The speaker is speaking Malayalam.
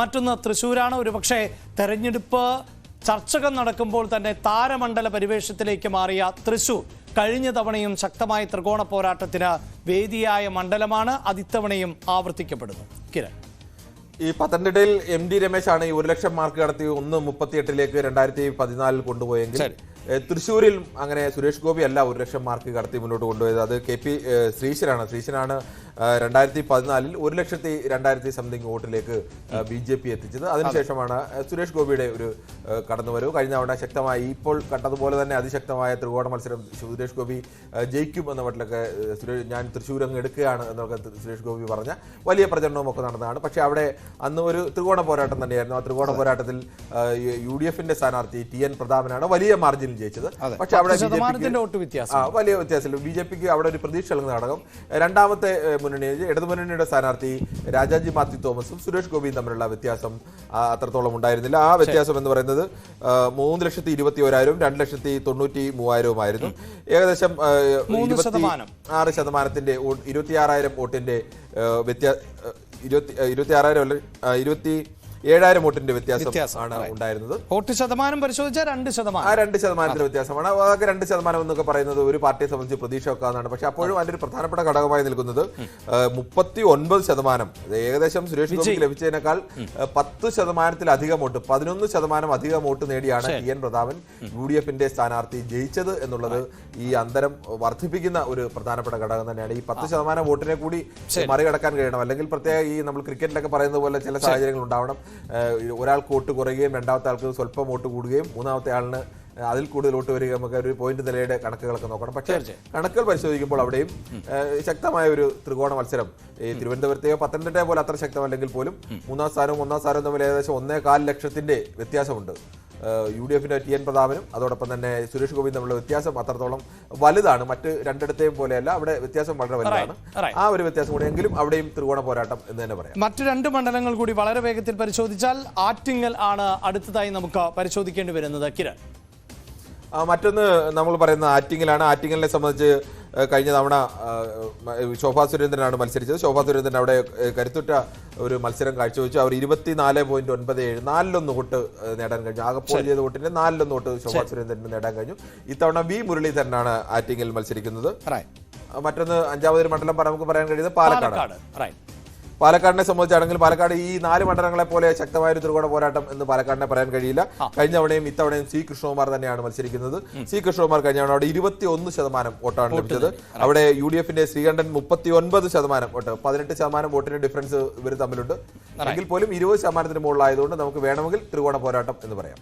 മറ്റൊന്ന് തൃശ്ശൂരാണ്. ഒരുപക്ഷെ തെരഞ്ഞെടുപ്പ് ചർച്ചകൾ നടക്കുമ്പോൾ തന്നെ താരമണ്ഡല പരിവേഷത്തിലേക്ക് മാറിയ തൃശൂർ കഴിഞ്ഞ തവണയും ശക്തമായ ത്രികോണ പോരാട്ടത്തിന് വേദിയായ മണ്ഡലമാണ് അതിത്തവണയും ആവർത്തിക്കപ്പെടുന്നു കിരൺ. ഈ പത്തനംതിട്ടയിൽ എം ഡി രമേശാണ് ഈ ഒരു ലക്ഷം മാർക്ക് കടത്തി ഒന്ന് മുപ്പത്തിയെട്ടിലേക്ക് രണ്ടായിരത്തി പതിനാലിൽ കൊണ്ടുപോയെങ്കിൽ ശരി. തൃശ്ശൂരിൽ അങ്ങനെ സുരേഷ് ഗോപി അല്ല ഒരു ലക്ഷം മാർക്ക് കടത്തി മുന്നോട്ട് കൊണ്ടുപോയത്. അത് കെ പി ശ്രീശനാണ് ശ്രീശനാണ് രണ്ടായിരത്തി പതിനാലിൽ ഒരു ലക്ഷത്തി രണ്ടായിരത്തി സംതിങ് വോട്ടിലേക്ക് ബി ജെ പി എത്തിച്ചത്. അതിനുശേഷമാണ് സുരേഷ് ഗോപിയുടെ ഒരു കടന്നുവരവ്. കഴിഞ്ഞ തവണ ശക്തമായി ഇപ്പോൾ കണ്ടതുപോലെ തന്നെ അതിശക്തമായ ത്രികോണ മത്സരം സുരേഷ് ഗോപി ജയിക്കും എന്ന മട്ടിലൊക്കെ സുരേഷ് ഞാൻ തൃശ്ശൂർ അങ്ങ് എടുക്കുകയാണ് എന്നൊക്കെ സുരേഷ് ഗോപി പറഞ്ഞ വലിയ പ്രചരണവും ഒക്കെ നടന്നതാണ്. പക്ഷേ അവിടെ അന്ന് ഒരു ത്രികോണ പോരാട്ടം തന്നെയായിരുന്നു. ആ ത്രികോണ പോരാട്ടത്തിൽ യു ഡി എഫിന്റെ സ്ഥാനാർത്ഥി ടി എൻ പ്രതാപനാണ് വലിയ മാർജിനിൽ ജയിച്ചത്. പക്ഷേ അവിടെ വലിയ വ്യത്യാസമില്ല. ബി ജെ പിക്ക് അവിടെ ഒരു പ്രതീക്ഷ നൽകുന്ന ഘടകം. രണ്ടാമത്തെ മുന്നണി ഇടതുമുന്നണിയുടെ സ്ഥാനാർത്ഥി രാജാജി മാത്യു തോമസും സുരേഷ് ഗോപിയും തമ്മിലുള്ള വ്യത്യാസം അത്രത്തോളം ഉണ്ടായിരുന്നില്ല. ആ വ്യത്യാസം എന്ന് പറയുന്നത് മൂന്ന് ലക്ഷത്തി ഇരുപത്തി ഒരായിരവും രണ്ട് ലക്ഷത്തി തൊണ്ണൂറ്റി മൂവായിരവുമായിരുന്നു. ഏകദേശം ഇരുപത്തി. ആറ് ശതമാനത്തിന്റെ ഇരുപത്തിയാറായിരം വോട്ടിന്റെ വ്യത്യാ ഇരുപത്തി ഇരുപത്തി ആറായിരം അല്ല ഇരുപത്തി ഏഴായിരം വോട്ടിന്റെ വ്യത്യാസം വ്യത്യാസം, ആണ് ഉണ്ടായിരുന്നത്. വോട്ട് ശതമാനം പരിശോധിച്ചാൽ രണ്ട് ശതമാനം. ആ രണ്ട് ശതമാനത്തിന്റെ വ്യത്യാസമാണ് അതൊക്കെ രണ്ട് ശതമാനം എന്നൊക്കെ പറയുന്നത് ഒരു പാർട്ടിയെ സംബന്ധിച്ച് പ്രതീക്ഷ വെക്കാവുന്നതാണ് പക്ഷെ അപ്പോഴും അതിന്റെ ഒരു പ്രധാനപ്പെട്ട ഘടകമായി നിൽക്കുന്നത് മുപ്പത്തി ഒൻപത് ശതമാനം ഏകദേശം സുരേഷ് ഗോപിക്ക് ലഭിച്ചതിനേക്കാൾ പത്ത് ശതമാനത്തിലധികം വോട്ട് പതിനൊന്ന് ശതമാനം അധികം വോട്ട് നേടിയാണ് T N Prathapan U D എഫിന്റെ സ്ഥാനാർത്ഥി ജയിച്ചത് എന്നുള്ളത് ഈ അന്തരം വർദ്ധിപ്പിക്കുന്ന ഒരു പ്രധാനപ്പെട്ട ഘടകം തന്നെയാണ്. ഈ പത്ത് ശതമാനം വോട്ടിനെ കൂടി മറികടക്കാൻ കഴിയണം. അല്ലെങ്കിൽ പ്രത്യേക ഈ നമ്മൾ ക്രിക്കറ്റിലൊക്കെ പറയുന്ന പോലെ ചില സാഹചര്യങ്ങൾ ഉണ്ടാവണം. ഒരാൾക്ക് വോട്ട് കുറയുകയും രണ്ടാമത്തെ ആൾക്ക് സ്വല്പം വോട്ട് കൂടുകയും മൂന്നാമത്തെ ആളിന് അതിൽ കൂടുതൽ വോട്ട് വരിക നമുക്ക് ഒരു പോയിന്റ് നിലയുടെ കണക്കുകളൊക്കെ നോക്കണം. പക്ഷേ കണക്കുകൾ പരിശോധിക്കുമ്പോൾ അവിടെയും ശക്തമായ ഒരു ത്രികോണ മത്സരം ഈ തിരുവനന്തപുരത്തെയോ പത്തനംതിട്ടയോ പോലെ അത്ര ശക്തമല്ലെങ്കിൽ പോലും മൂന്നാം സ്ഥാനവും ഒന്നാം സ്ഥാനവും തമ്മിൽ ഏകദേശം ഒന്നേ കാൽ ലക്ഷത്തിന്റെ വ്യത്യാസമുണ്ട്. യു ഡി എഫിന്റെ ടി എൻ പ്രതാപനും അതോടൊപ്പം തന്നെ സുരേഷ് ഗോപി തമ്മിലുള്ള വ്യത്യാസം അത്രത്തോളം വലുതാണ്. മറ്റ് രണ്ടിടത്തെയും പോലെയല്ല അവിടെ വ്യത്യാസം വളരെ വലുതാണ്. ആ ഒരു വ്യത്യാസം കൂടി എങ്കിലും അവിടെയും ത്രികോണ പോരാട്ടം എന്ന് തന്നെ പറയാം. മറ്റു രണ്ട് മണ്ഡലങ്ങൾ കൂടി വളരെ വേഗത്തിൽ പരിശോധിച്ചാൽ ആറ്റിങ്ങൽ ആണ് അടുത്തതായി നമുക്ക് പരിശോധിക്കേണ്ടി വരുന്നത്. കിരൺ. മറ്റൊന്ന് നമ്മൾ പറയുന്ന ആറ്റിങ്ങലാണ്. ആറ്റിങ്ങലിനെ സംബന്ധിച്ച് കഴിഞ്ഞ തവണ ശോഭാ സുരേന്ദ്രനാണ് മത്സരിച്ചത്. ശോഭാ സുരേന്ദ്രൻ അവിടെ കരുത്തുറ്റ ഒരു മത്സരം കാഴ്ചവെച്ചു. അവർ ഇരുപത്തിനാല് പോയിന്റ് ഒൻപത് ഏഴ് നാലിലൊന്ന് വോട്ട് നേടാൻ കഴിഞ്ഞു. ആകെ പോൾ ചെയ്ത വോട്ടിന്റെ നാലിലൊന്ന് വോട്ട് ശോഭാ സുരേന്ദ്രന് നേടാൻ കഴിഞ്ഞു. ഇത്തവണ വി മുരളീധരനാണ് ആറ്റിങ്ങിൽ മത്സരിക്കുന്നത്. മറ്റൊന്ന് അഞ്ചാമതൊരു മണ്ഡലം നമുക്ക് പറയാൻ കഴിയുന്നത് പാലക്കാട്. പാലക്കാടിനെ സംബന്ധിച്ചാണെങ്കിൽ പാലക്കാട് ഈ നാല് മണ്ഡലങ്ങളെ പോലെ ശക്തമായ ഒരു ത്രികോണ പോരാട്ടം എന്ന് പാലക്കാടിനെ പറയാൻ കഴിയില്ല. കഴിഞ്ഞ തവണയും ഇത്തവണയും സി കൃഷ്ണകുമാർ തന്നെയാണ് മത്സരിക്കുന്നത്. സി കൃഷ്ണകുമാർ കഴിഞ്ഞ തവണ അവിടെ ഇരുപത്തി ഒന്ന് ശതമാനം വോട്ടാണ് ലഭിച്ചത്. അവിടെ യു ഡി എഫിന്റെ ശ്രീകണ്ഠൻ മുപ്പത്തി ഒൻപത് ശതമാനം വോട്ട്. പതിനെട്ട് ശതമാനം വോട്ടിന്റെ ഡിഫറൻസ് ഇവർ തമ്മിലുണ്ട്. എങ്കിൽ പോലും ഇരുപത് ശതമാനത്തിന് മുകളിലായതുകൊണ്ട് നമുക്ക് വേണമെങ്കിൽ ത്രികോണ പോരാട്ടം എന്ന് പറയാം.